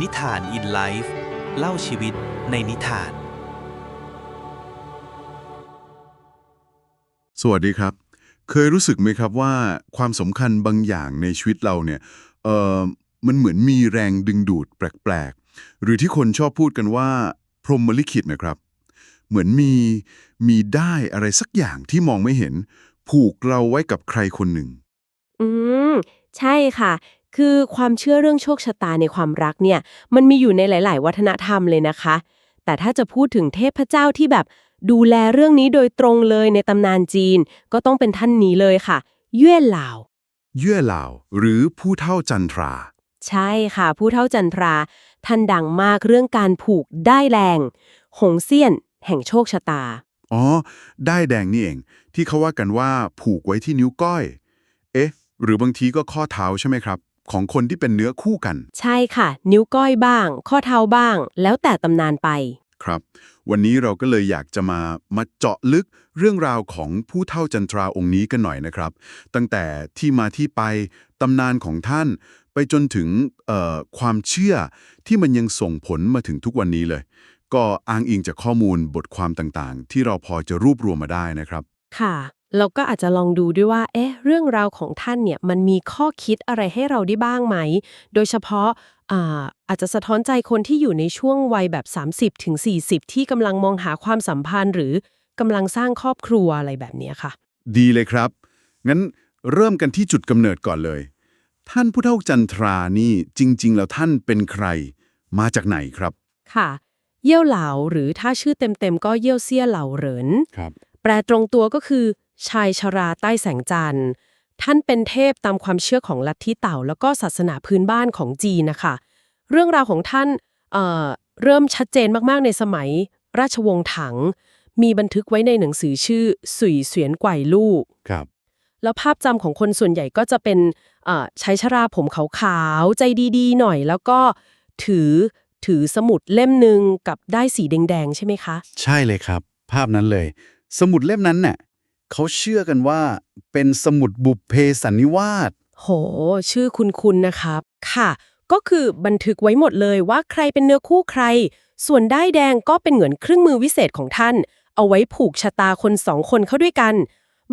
นิทานอินไลฟ์เล่าชีวิตในนิทาน สวัสดีครับ เคยรู้สึกไหมครับว่าความสำคัญบางอย่างในชีวิตเราเนี่ยเออมันเหมือนมีแรงดึงดูดแปลกๆ หรือที่คนชอบพูดกันว่า พรหมลิขิตนะครับ เหมือนมีมีได้อะไรสักอย่างที่มองไม่เห็น ผูกเราไว้กับใครคนหนึ่ง อืม ใช่ค่ะ คือความเชื่อเรื่องโชคชะตาในความรักเนี่ย มันมีอยู่ในหลาย ๆ วัฒนธรรมเลยนะคะ แต่ถ้าจะพูดถึงเทพเจ้าที่แบบดูแลเรื่องนี้โดยตรงเลยในตำนานจีน ก็ต้องเป็นท่านนี้เลยค่ะ เย่เหล่า เยื่อเหล่าหรือผู้เท่าจันทรา ใช่ค่ะ ผู้เท่าจันทรา ท่านดังมากเรื่องการผูกได้แรง หงเซี่ยน แห่งโชคชะตา อ๋อ ได้ายแดงนี่เอง ที่เขาว่ากันว่าผูกไว้ที่นิ้วก้อย เอ๊ะ หรือบางทีก็ข้อเท้าใช่ไหมครับ ของคนที่เป็นเนื้อคู่กัน ใช่ค่ะ นิ้วก้อยบ้าง ข้อเท้าบ้าง แล้วแต่ตำนานไป ครับ วันนี้เราก็เลยอยากจะมามาเจาะลึกเรื่องราวของผู้เท่าจันทราองค์นี้กันหน่อยนะครับ ตั้งแต่ที่มาที่ไปตำนานของท่าน ไปจนถึงเอ่อความเชื่อที่มันยังส่งผลมาถึงทุกวันนี้เลย ก็อ้างอิงจากข้อมูลบทความต่างๆ ที่เราพอจะรวบรวมมาได้นะครับ ค่ะ เราก็อาจจะลองดูด้วยว่า เอ๊ะ เรื่องราวของท่านเนี่ยมันมีข้อคิดอะไรให้เราได้บ้างไหม โดยเฉพาะอ่าอาจจะสะท้อนใจคนที่อยู่ในช่วงวัยแบบ 30ถึง40ที่กำลังมองหาความสัมพันธ์ หรือกำลังสร้างครอบครัวอะไรแบบเนี้ยค่ะ ดีเลยครับ งั้นเริ่มกันที่จุดกำเนิดก่อนเลย ท่านผู้เท่าจันทรานี่จริง ๆ แล้วท่านเป็นใคร มาจากไหนครับ ค่ะ เยี่ยวเหลาหรือถ้าชื่อเต็มๆก็เยี่ยวเซี่ยเหลาเหรินครับแปลตรงตัวก็คือ ชายชราใต้แสงจันทร์ ท่านเป็นเทพตามความเชื่อของลัทธิเต่า แล้วก็ศาสนาพื้นบ้านของจีนนะคะ เรื่องราวของท่านเอ่อเริ่มชัดเจนมากๆในสมัยราชวงศ์ถัง มีบันทึกไว้ในหนังสือชื่อ สุยเสวียนไกวลู่ครับ แล้วภาพจำของคนส่วนใหญ่ก็จะเป็นเอ่อชายชราผมขาวๆใจดีๆ หน่อย แล้วก็ถือถือสมุดเล่มหนึ่งกับได้ายสีแดงๆ ใช่ไหมคะ ใช่เลยครับ ภาพนั้นเลย สมุดเล่มนั้นเนี่ย เขาเชื่อกันว่าเป็นสมุดบุพเพสันนิวาส โห ชื่อคุณๆนะครับ ค่ะ ก็คือบันทึกไว้หมดเลยว่าใครเป็นเนื้อคู่ใคร ส่วนได้ายแดงก็เป็นเหมือนเครื่องมือวิเศษของท่าน เอาไว้ผูกชะตาคนสองคนเข้าด้วยกัน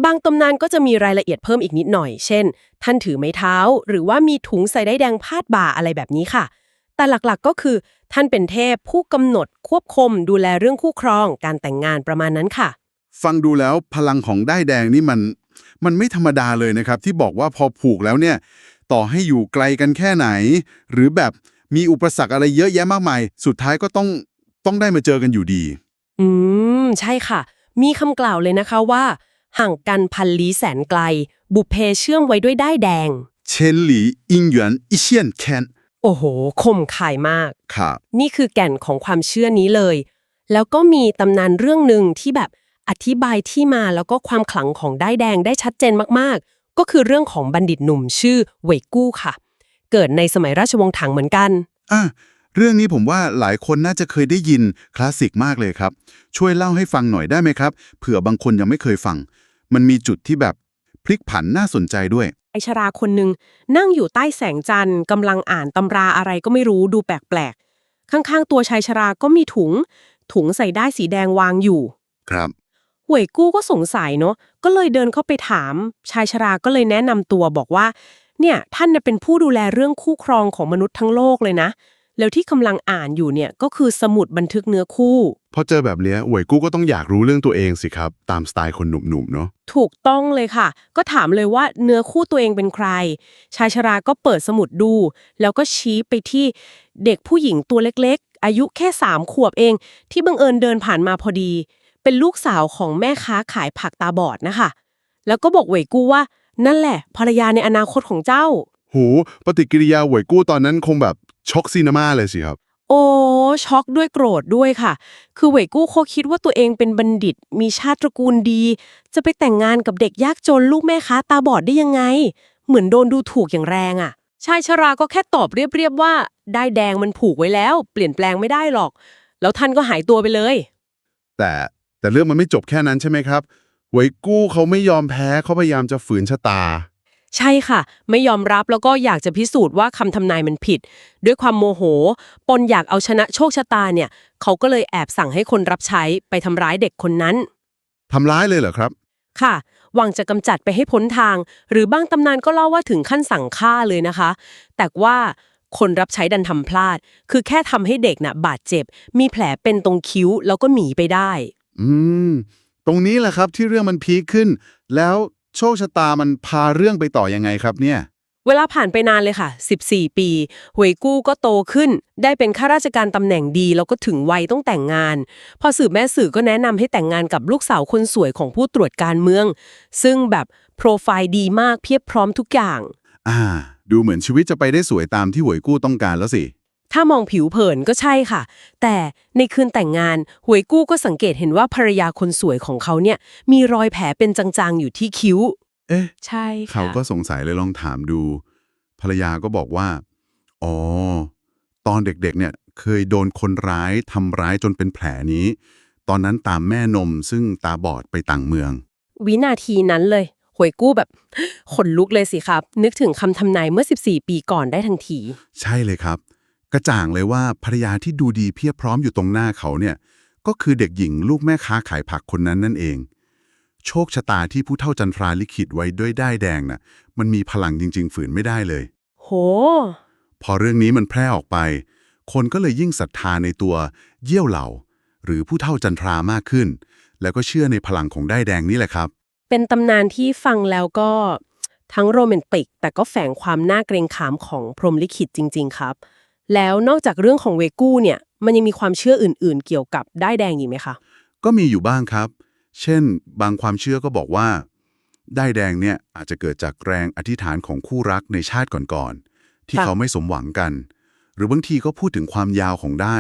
บางตำนานก็จะมีรายละเอียดเพิ่มอีกนิดหน่อย เช่น ท่านถือไม้เท้า หรือว่ามีถุงใส่ได้ายแดงพาดบ่าอะไรแบบนี้ค่ะ แต่หลักๆก็คือ ท่านเป็นเทพผู้กำหนดควบคุมดูแลเรื่องคู่ครอง การแต่งงานประมาณนั้นค่ะ ฟังดูแล้วพลังของได้ายแดงนี่มันมันไม่ธรรมดาเลยนะครับ ที่บอกว่าพอผูกแล้วเนี่ย ต่อให้อยู่ไกลกันแค่ไหน หรือแบบมีอุปสรรคอะไรเยอะแยะมากมาย สุดท้ายก็ต้องต้องได้มาเจอกันอยู่ดี อืม ใช่ค่ะ มีคำกล่าวเลยนะคะว่า ห่างกันพันลี้แสนไกล บุพเพเชื่อมไว้ด้วยได้ายแดงเชนหลีอิงหยวนอิเชียนแคนโอ้โหคมขายมากครับนี่คือแก่นของความเชื่อนี้เลย แล้วก็มีตำนานเรื่องหนึ่งที่แบบ อธิบายที่มาแล้วก็ความขลังของได้ายแดงได้ชัดเจนมากๆ ก็คือเรื่องของบัณฑิตหนุ่มชื่อเหวยกู้ค่ะ เกิดในสมัยราชวงศ์ถังเหมือนกัน อะเรื่องนี้ผมว่าหลายคนน่าจะเคยได้ยินคลาสสิกมากเลยครับ ช่วยเล่าให้ฟังหน่อยได้ไหมครับ เผื่อบางคนยังไม่เคยฟัง มันมีจุดที่แบบพลิกผันน่าสนใจด้วย ไอชราคนหนึ่งนั่งอยู่ใต้แสงจันทร์กำลังอ่านตำราอะไรก็ไม่รู้ดูแปลกๆ ข้างๆ ตัวชายชราก็มีถุง ถุงใส่ได้ายสีแดงวางอยู่ ครับ หวยกู้ก็สงสัยเนาะก็เลยเดินเข้าไปถาม ชายชราก็เลยแนะนำตัวบอกว่า เนี่ยท่านน่ะเป็นผู้ดูแลเรื่องคู่ครองของมนุษย์ทั้งโลกเลยนะ แล้วที่กำลังอ่านอยู่เนี่ยก็คือสมุดบันทึกเนื้อคู่พอเจอแบบเนี้ยหวยกู้ก็ต้องอยากรู้เรื่องตัวเองสิครับ ตามสไตล์คนหนุ่มๆเนาะถูกต้องเลยค่ะ ก็ถามเลยว่าเนื้อคู่ตัวเองเป็นใคร ชายชราก็เปิดสมุดดู แล้วก็ชี้ไปที่เด็กผู้หญิงตัวเล็กๆ อายุแค่สามขวบเอง ที่บังเอิญเดินผ่านมาพอดี เป็นลูกสาวของแม่ค้าขายผักตาบอดนะคะ แล้วก็บอกเหวยกู้ว่า นั่นแหละ ภรรยาในอนาคตของเจ้าโหปฏิกิริยาหวยกู้ตอนนั้นคงแบบช็อกซีนาม่าเลยสิครับ โอ้ช็อกด้วยโกรธด้วยค่ะ คือเหวยกู้เขาคิดว่าตัวเองเป็นบัณฑิต มีชาติตระกูลดี จะไปแต่งงานกับเด็กยากจนลูกแม่ค้าตาบอดได้ยังไง เหมือนโดนดูถูกอย่างแรงอะชายชราก็แค่ตอบเรียบๆว่า ได้ายแดงมันผูกไว้แล้ว เปลี่ยนแปลงไม่ได้หรอก แล้วท่านก็หายตัวไปเลย แต่ แต่เรื่องมันไม่จบแค่นั้นใช่ไหมครับหวยกู้เขาไม่ยอมแพ้เขาพยายามจะฝืนชะตา ใช่ค่ะ ไม่ยอมรับแล้วก็อยากจะพิสูจน์ว่าคำทำนายมันผิด ด้วยความโมโห ปนอยากเอาชนะโชคชะตาเนี่ย เขาก็เลยแอบสั่งให้คนรับใช้ไปทำร้ายเด็กคนนั้นทำร้ายเลยเหรอครับ ค่ะ หวังจะกำจัดไปให้พ้นทาง หรือบางตำนานก็เล่าว่าถึงขั้นสั่งฆ่าเลยนะคะ แต่ว่าคนรับใช้ดันทำพลาด คือแค่ทำให้เด็กน่ะบาดเจ็บ มีแผลเป็นตรงคิ้วแล้วก็หนีไปได้ อืม ตรงนี้แหละครับที่เรื่องมันพีคขึ้น แล้วโชคชะตามันพาเรื่องไปต่อยังไงครับเนี่ย เวลาผ่านไปนานเลยค่ะ 14 ปีหวยกู้ก็โตขึ้น ได้เป็นข้าราชการตำแหน่งดี แล้วก็ถึงวัยต้องแต่งงาน พอสืบแม่สื่อก็แนะนำให้แต่งงานกับลูกสาวคนสวยของผู้ตรวจการเมือง ซึ่งแบบโปรไฟล์ดีมากเพียบพร้อมทุกอย่าง อ่า ดูเหมือนชีวิตจะไปได้สวยตามที่หวยกู้ต้องการแล้วสิ ถ้ามองผิวเผินก็ใช่ค่ะ แต่ในคืนแต่งงานหวยกู้ก็สังเกตเห็นว่าภรรยาคนสวยของเขาเนี่ยมีรอยแผลเป็นจางๆอยู่ที่คิ้ว เอ๊ะ ใช่ค่ะเขาก็สงสัยเลยลองถามดู ภรรยาก็บอกว่า อ๋อ ตอนเด็กๆเนี่ยเคยโดนคนร้ายทำร้ายจนเป็นแผลนี้ ตอนนั้นตามแม่นมซึ่งตาบอดไปต่างเมือง วินาทีนั้นเลยหวยกู้แบบขนลุกเลยสิครับ นึกถึงคำทำนายเมื่อ 14 ปีก่อนได้ทันที ใช่เลยครับ กระจ่างเลยว่าภรรยาที่ดูดีเพียบพร้อมอยู่ตรงหน้าเขาเนี่ยก็คือเด็กหญิงลูกแม่ค้าขายผักคนนั้นนั่นเอง โชคชะตาที่ผู้เฒ่าจันทราลิขิตไว้ด้วยด้ายแดงน่ะมันมีพลังจริง ๆ ฝืนไม่ได้เลย โห พอเรื่องนี้มันแพร่ออกไป คนก็เลยยิ่งศรัทธาในตัวเยี่ยวเหล่า หรือผู้เฒ่าจันทรามากขึ้น แล้วก็เชื่อในพลังของด้ายแดงนี่แหละครับ เป็นตำนานที่ฟังแล้วก็ทั้งโรแมนติก แต่ก็แฝงความน่าเกรงขามของพรหมลิขิตจริง ๆ ครับ แล้วนอกจากเรื่องของเวกู้เนี่ยมันยังมีความเชื่ออื่น ๆ เกี่ยวกับได้ายแดงอีกไหมคะ ก็มีอยู่บ้างครับ เช่น บางความเชื่อก็บอกว่าด้ายแดงเนี่ยอาจจะเกิดจากแรงอธิษฐานของคู่รักในชาติก่อนๆ ที่ค่ะ เขาไม่สมหวังกัน หรือบางทีก็พูดถึงความยาวของได้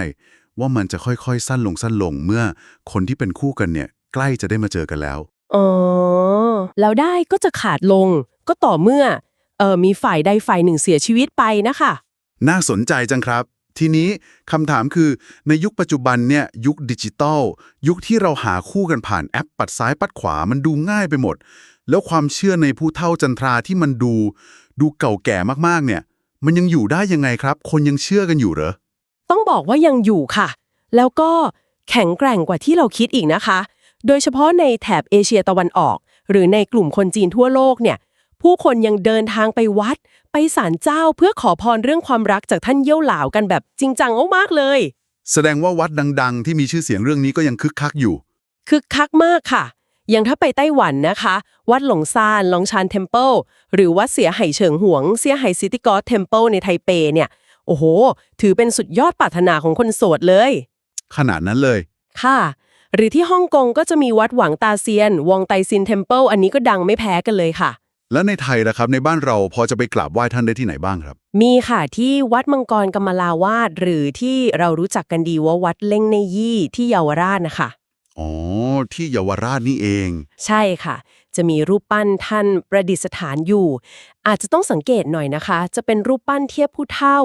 ว่ามันจะค่อยๆ สั้นลงสั้นลงเมื่อคนที่เป็นคู่กันเนี่ยใกล้จะได้มาเจอกันแล้ว อ๋อ แล้วได้ก็จะขาดลงก็ต่อเมื่อเออมีฝ่ายใดฝ่ายหนึ่งเสียชีวิตไปนะคะ น่าสนใจจังครับ ทีนี้คำถามคือในยุคปัจจุบันเนี่ยยุคดิจิตอลยุคที่เราหาคู่กันผ่านแอปปัดซ้ายปัดขวามันดูง่ายไปหมด แล้วความเชื่อในผู้เฒ่าจันทราที่มันดู ดูเก่าแก่มากๆเนี่ย มันยังอยู่ได้ยังไงครับ คนยังเชื่อกันอยู่เหรอต้องบอกว่ายังอยู่ค่ะ แล้วก็แข็งแกร่งกว่าที่เราคิดอีกนะคะ โดยเฉพาะในแถบเอเชียตะวันออก หรือในกลุ่มคนจีนทั่วโลกเนี่ย ผู้คนยังเดินทางไปวัด ไปศาลเจ้าเพื่อขอพรเรื่องความรักจากท่านเยี่ยวหลาวกันแบบจริงจังมากๆเลย แสดงว่าวัดดัง ๆ ที่มีชื่อเสียงเรื่องนี้ก็ยังคึกคักอยู่ คึกคักมากค่ะ อย่างถ้าไปไต้หวันนะคะ วัดหลงซานลองชานเทมเพิลหรือวัดเสียไห่เฉิงหวง เสียไห่ซิตี้กอ t เทมเพิลในไทเปเนี่ย โอ้โห ถือเป็นสุดยอดปรารถนาของคนโสดเลย ขนาดนั้นเลย ค่ะ หรือที่ฮ่องกงก็จะมีวัดหวังตาเซียน วองไตซินเทมเพิลอันนี้ก็ดังไม่แพ้กันเลยค่ะ แล้วในไทยล่ะครับในบ้านเราพอจะไปกราบไหว้ท่านได้ที่ไหนบ้างครับ มีค่ะที่วัดมังกรกำมลาวาดหรือที่เรารู้จักกันดีว่าวัดเล่งในยี่ที่เยาวราชนะคะ อ๋อ ที่เยาวราชนี่เอง ใช่ค่ะ จะมีรูปปั้นท่านประดิษฐานอยู่ อาจจะต้องสังเกตหน่อยนะคะ จะเป็นรูปปั้นเทียบผู้เฒ่า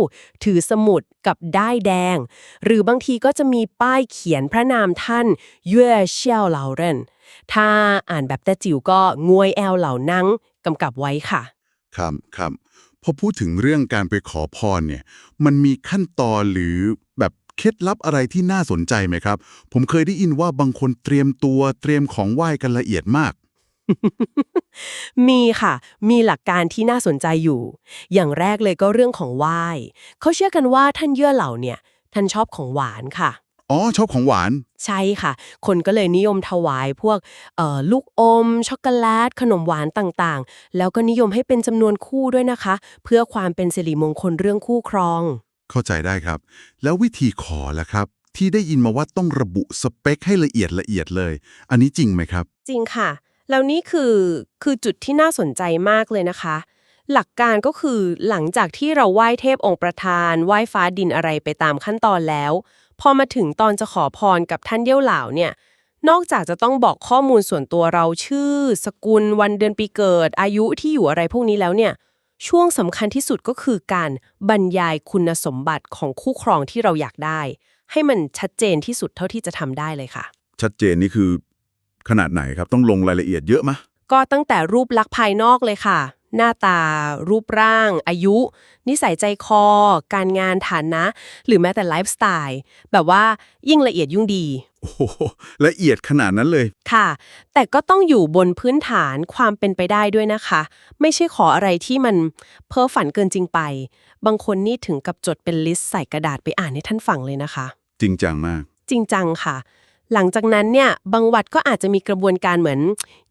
ถือสมุดกับด้ายแดง หรือบางทีก็จะมีป้ายเขียนพระนามท่านเย่เชี่ยวเหลาเรนถ้าอ่านแบบแต่จิ๋วก็งวยแอลเหล่านัง กำกับไว้ค่ะ ครับครับพอพูดถึงเรื่องการไปขอพรเนี่ย มันมีขั้นตอนหรือแบบเคล็ดลับอะไรที่น่าสนใจไหมครับ ผมเคยได้ยินว่าบางคนเตรียมตัวเตรียมของไหว้กันละเอียดมาก มีค่ะ มีหลักการที่น่าสนใจอยู่ อย่างแรกเลยก็เรื่องของไหว้เขาเชื่อกันว่าท่านเย่อเหล่าเนี่ย ท่านชอบของหวานค่ะ อ๋อชอบของหวาน ใช่ค่ะ คนก็เลยนิยมถวายพวกเอ่อลูกอม ช็อกโกแลต ขนมหวานต่างๆ แล้วก็นิยมให้เป็นจำนวนคู่ด้วยนะคะ เพื่อความเป็นสิริมงคลเรื่องคู่ครอง เข้าใจได้ครับ แล้ววิธีขอล่ะครับ ที่ได้ยินมาว่าต้องระบุสเปคให้ละเอียดละเอียดเลย อันนี้จริงไหมครับ จริงค่ะ แล้วนี่คือคือจุดที่น่าสนใจมากเลยนะคะหลักการก็คือหลังจากที่เราไหว้เทพองค์ประธานไหว้ฟ้าดินอะไรไปตามขั้นตอนแล้ว พอมาถึงตอนจะขอพรกับท่านเยี่ยวเหล่าเนี่ย นอกจากจะต้องบอกข้อมูลส่วนตัวเราชื่อ สกุล วันเดือนปีเกิด อายุที่อยู่อะไรพวกนี้แล้วเนี่ย ช่วงสำคัญที่สุดก็คือการบรรยายคุณสมบัติของคู่ครองที่เราอยากได้ ให้มันชัดเจนที่สุดเท่าที่จะทำได้เลยค่ะ ชัดเจนนี่คือ ขนาดไหนครับต้องลงรายละเอียดเยอะมะก็ตั้งแต่รูปลักษณ์ภายนอกเลยค่ะ หน้าตา รูปร่าง อายุ นิสัยใจคอ การงานฐานะ หรือแม้แต่ไลฟ์สไตล์แบบว่ายิ่งละเอียดยิ่งดี โอ้โหละเอียดขนาดนั้นเลย ค่ะ แต่ก็ต้องอยู่บนพื้นฐานความเป็นไปได้ด้วยนะคะ ไม่ใช่ขออะไรที่มันเพ้อฝันเกินจริงไป บางคนนี่ถึงกับจดเป็นลิสต์ใส่กระดาษไปอ่านให้ท่านฟังเลยนะคะ จริงจังมาก จริงจังค่ะ หลังจากนั้นเนี่ยบางวัดก็อาจจะมีกระบวนการเหมือน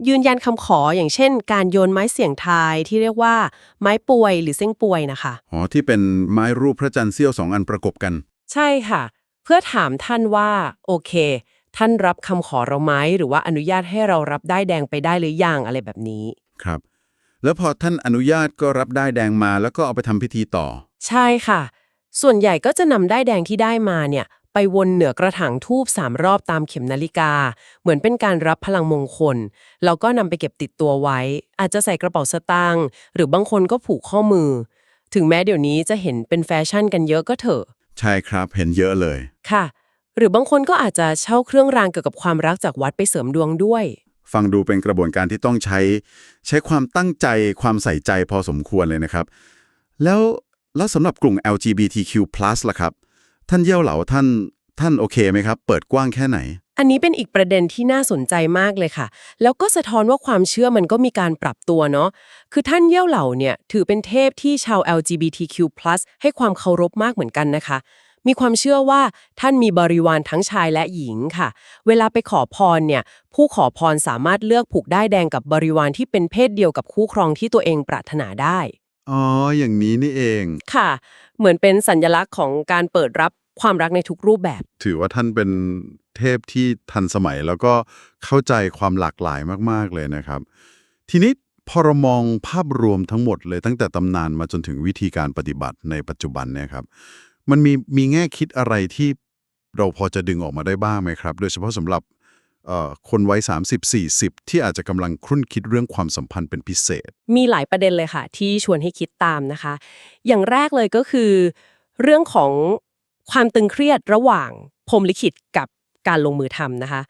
ยืนยันคำขออย่างเช่น การโยนไม้เสียงทายที่เรียกว่า ไม้ป่วยหรือเส้งป่วยนะคะอ๋อที่เป็นไม้รูปพระจันทร์เสี้ยวสองอันประกบกัน ใช่ค่ะ เพื่อถามท่านว่า โอเค ท่านรับคำขอเราไหมหรือว่าอนุญาตให้เรารับได้ายแดงไปได้หรือยังอะไรแบบนี้ ครับ แล้วพอท่านอนุญาตก็รับได้ายแดงมาแล้วก็เอาไปทำพิธีต่อ ใช่ค่ะ ส่วนใหญ่ก็จะนำได้ายแดงที่ได้มาเนี่ย ไปวนเหนือกระถางทูบสามรอบตามเข็มนาฬิกา เหมือนเป็นการรับพลังมงคล แล้วก็นำไปเก็บติดตัวไว้ อาจจะใส่กระเป๋าสตางค์หรือบางคนก็ผูกข้อมือ ถึงแม้เดี๋ยวนี้จะเห็นเป็นแฟชั่นกันเยอะก็เถอะ ใช่ครับเห็นเยอะเลย ค่ะ หรือบางคนก็อาจจะเช่าเครื่องรางเกี่ยวกับความรักจากวัดไปเสริมดวงด้วย ฟังดูเป็นกระบวนการที่ต้องใช้ ใช้ความตั้งใจความใส่ใจพอสมควรเลยนะครับ แล้วแล้วสำหรับกลุ่ม LGBTQ+ ล่ะครับ ท่านเย่าเหลาท่านท่านโอเคไหมครับ เปิดกว้างแค่ไหน อันนี้เป็นอีกประเด็นที่น่าสนใจมากเลยค่ะ แล้วก็สะท้อนว่าความเชื่อมันก็มีการปรับตัวเนาะคือท่านเย่าเหล่าเนี่ยถือเป็นเทพที่ชาว LGBTQ+ ให้ความเคารพมากเหมือนกันนะคะ มีความเชื่อว่าท่านมีบริวารทั้งชายและหญิงค่ะ เวลาไปขอพรเนี่ยผู้ขอพรสามารถเลือกผูกได้แดงกับบริวารที่เป็นเพศเดียวกับคู่ครองที่ตัวเองปรารถนาได้ อ๋อ อย่างนี้นี่เอง ค่ะ เหมือนเป็นสัญลักษณ์ของการเปิดรับความรักในทุกรูปแบบ ถือว่าท่านเป็นเทพที่ทันสมัยแล้วก็เข้าใจความหลากหลายมาก ๆ เลยนะครับ ทีนี้พอเรามองภาพรวมทั้งหมดเลยตั้งแต่ตำนานมาจนถึงวิธีการปฏิบัติในปัจจุบันเนี่ยครับ มันมีมีแง่คิดอะไรที่เราพอจะดึงออกมาได้บ้างไหมครับ โดยเฉพาะสำหรับเอ่อ คนวัย30-40 ที่อาจจะกำลังครุ่นคิดเรื่องความสัมพันธ์เป็นพิเศษ มีหลายประเด็นเลยค่ะ ที่ชวนให้คิดตามนะคะ อย่างแรกเลยก็คือ เรื่องของความตึงเครียดระหว่างพรมลิขิตกับการลงมือทำนะคะ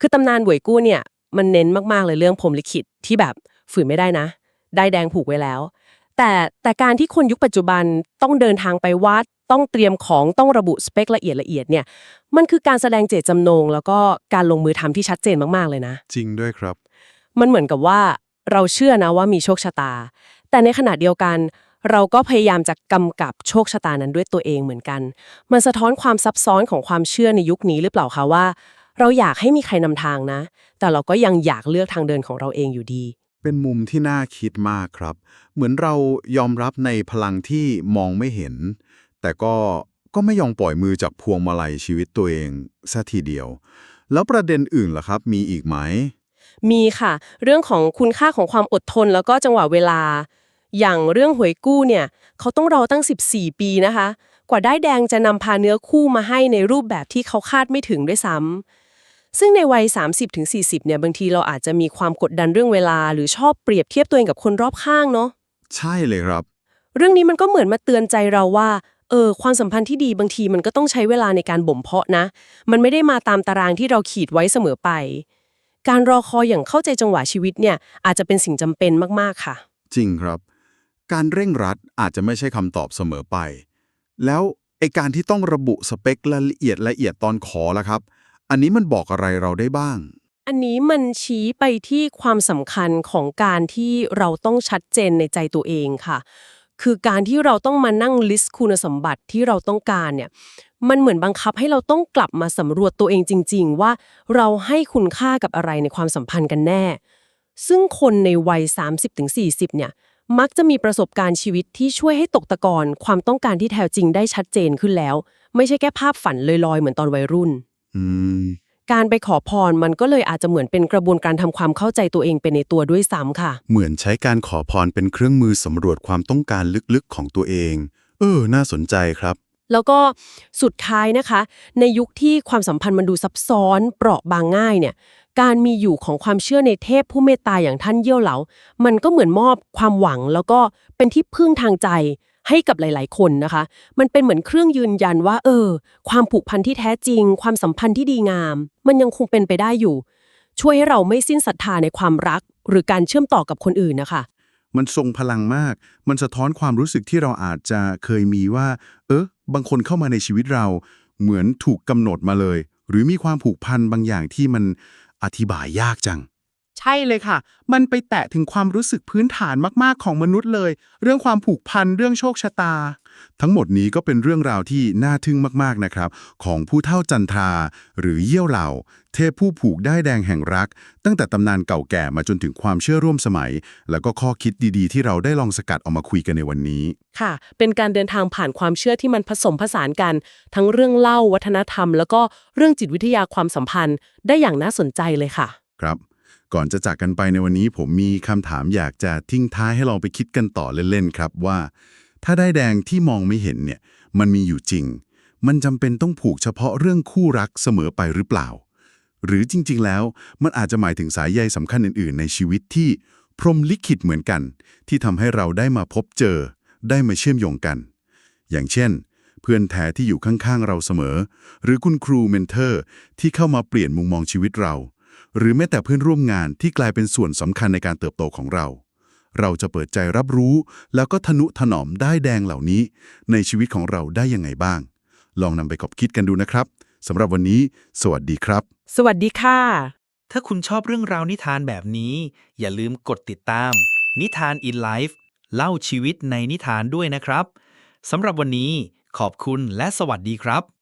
คือตำนานหวยกู้เนี่ยมันเน้นมากๆเลยเรื่องพรมลิขิตที่แบบฝืนไม่ได้นะ ได้แดงผูกไว้แล้ว แต่แต่การที่คนยุคปัจจุบันต้องเดินทางไปวัด ต้องเตรียมของต้องระบุสเปคละเอียดละเอียดเนี่ยมันคือการแสดงเจตจำนง แล้วก็การลงมือทำที่ชัดเจนมากๆเลยนะ จริงด้วยครับ มันเหมือนกับว่าเราเชื่อนะว่ามีโชคชะตา แต่ในขณะเดียวกัน เราก็พยายามจะกำกับโชคชะตานั้นด้วยตัวเองเหมือนกัน มันสะท้อนความซับซ้อนของความเชื่อในยุคนี้หรือเปล่าคะว่า เราอยากให้มีใครนำทางนะ แต่เราก็ยังอยากเลือกทางเดินของเราเองอยู่ดีเป็นมุมที่น่าคิดมากครับ เหมือนเรายอมรับในพลังที่มองไม่เห็น แต่ก็ก็ไม่ยอมปล่อยมือจากพวงมาลัยชีวิตตัวเองซะทีเดียว แล้วประเด็นอื่นล่ะครับ มีอีกไหม มีค่ะ เรื่องของคุณค่าของความอดทนแล้วก็จังหวะเวลา อย่างเรื่องหวยกู้เนี่ย เขาต้องรอตั้ง 14 ปีนะคะ กว่าได้ายแดงจะนำพาเนื้อคู่มาให้ในรูปแบบที่เขาคาดไม่ถึงด้วยซ้ำซึ่งในวัย 30-40 เนี่ยบางทีเราอาจจะมีความกดดันเรื่องเวลา หรือชอบเปรียบเทียบตัวเองกับคนรอบข้างเนาะใช่เลยครับ เรื่องนี้มันก็เหมือนมาเตือนใจเราว่า เออความสัมพันธ์ที่ดีบางทีมันก็ต้องใช้เวลาในการบ่มเพาะนะ มันไม่ได้มาตามตารางที่เราขีดไว้เสมอไป การรอคอยอย่างเข้าใจจังหวะชีวิตเนี่ยอาจจะเป็นสิ่งจำเป็นมากๆค่ะ จริงครับ การเร่งรัดอาจจะไม่ใช่คำตอบเสมอไป แล้วไอการที่ต้องระบุสเปคละเอียดละเอียดตอนขอล่ะครับ อันนี้มันบอกอะไรเราได้บ้าง อันนี้มันชี้ไปที่ความสำคัญของการที่เราต้องชัดเจนในใจตัวเองค่ะ คือการที่เราต้องมานั่งลิสต์คุณสมบัติที่เราต้องการเนี่ย มันเหมือนบังคับให้เราต้องกลับมาสำรวจตัวเองจริง ๆ ว่าเราให้คุณค่ากับอะไรในความสัมพันธ์กันแน่ ซึ่งคนในวัย 30-40 เนี่ย มักจะมีประสบการณ์ชีวิตที่ช่วยให้ตกตะกอนความต้องการที่แท้จริงได้ชัดเจนขึ้นแล้ว ไม่ใช่แค่ภาพฝันลอยๆ เหมือนตอนวัยรุ่น อืม การไปขอพรมันก็เลยอาจจะเหมือนเป็นกระบวนการทำความเข้าใจตัวเองเป็นในตัวด้วยซ้ำค่ะ เหมือนใช้การขอพรเป็นเครื่องมือสำรวจความต้องการลึกๆของตัวเอง เออ น่าสนใจครับ แล้วก็สุดท้ายนะคะ ในยุคที่ความสัมพันธ์มันดูซับซ้อนเปราะบางง่ายเนี่ย การมีอยู่ของความเชื่อในเทพผู้เมตตาอย่างท่านเยี่ยวเหลา มันก็เหมือนมอบความหวังแล้วก็เป็นที่พึ่งทางใจ ให้กับหลาย ๆ คนนะคะ มันเป็นเหมือนเครื่องยืนยันว่า เออ ความผูกพันที่แท้จริง ความสัมพันธ์ที่ดีงาม มันยังคงเป็นไปได้อยู่ ช่วยให้เราไม่สิ้นศรัทธาในความรัก หรือการเชื่อมต่อกับคนอื่นนะคะมันทรงพลังมาก มันสะท้อนความรู้สึกที่เราอาจจะเคยมีว่า เออบางคนเข้ามาในชีวิตเรา เหมือนถูกกำหนดมาเลย หรือมีความผูกพันบางอย่างที่มันอธิบายยากจัง ใช่เลยค่ะ มันไปแตะถึงความรู้สึกพื้นฐานมาก ๆ ของมนุษย์เลย เรื่องความผูกพัน เรื่องโชคชะตา ทั้งหมดนี้ก็เป็นเรื่องราวที่น่าทึ่งมาก ๆ นะครับ ของผู้เท่าจันทรา หรือเยี่ยวเหล่า เทพผู้ผูกได้ายแดงแห่งรัก ตั้งแต่ตำนานเก่าแก่มาจนถึงความเชื่อร่วมสมัย แล้วก็ข้อคิดดีๆ ที่เราได้ลองสกัดเออกมาคุยกันในวันนี้ ค่ะ เป็นการเดินทางผ่านความเชื่อที่มันผสมผสานกัน ทั้งเรื่องเล่าวัฒนธรรม แล้วก็เรื่องจิตวิทยาความสัมพันธ์ ได้อย่างน่าสนใจเลยค่ะ ครับ ก่อนจะจากกันไปในวันนี้ผมมีคำถามอยากจะทิ้งท้ายให้ลองไปคิดกันต่อเล่นๆครับว่า ถ้าได้แดงที่มองไม่เห็นเนี่ยมันมีอยู่จริง มันจำเป็นต้องผูกเฉพาะเรื่องคู่รักเสมอไปหรือเปล่า หรือจริงๆ แล้วมันอาจจะหมายถึงสายใยสำคัญอื่น ๆ ในชีวิตที่พรมลิขิตเหมือนกัน ที่ทำให้เราได้มาพบเจอ ได้มาเชื่อมโยงกัน อย่างเช่น เพื่อนแท้ที่อยู่ข้างๆเราเสมอ หรือคุณครูเมนเทอร์ที่เข้ามาเปลี่ยนมุมมองชีวิตเรา หรือแม้แต่เพื่อนร่วมงานที่กลายเป็นส่วนสำคัญในการเติบโตของเรา เราจะเปิดใจรับรู้ แล้วก็ทนุถนอมได้ายแดงเหล่านี้ ในชีวิตของเราได้ยังไงบ้าง ลองนำไปกอบคิดกันดูนะครับสำหรับวันนี้ สวัสดีครับ สวัสดีค่ะ ถ้าคุณชอบเรื่องราวนิทานแบบนี้ อย่าลืมกดติดตาม นิทาน in life เล่าชีวิตในนิทานด้วยนะครับสำหรับวันนี้ ขอบคุณและสวัสดีครับ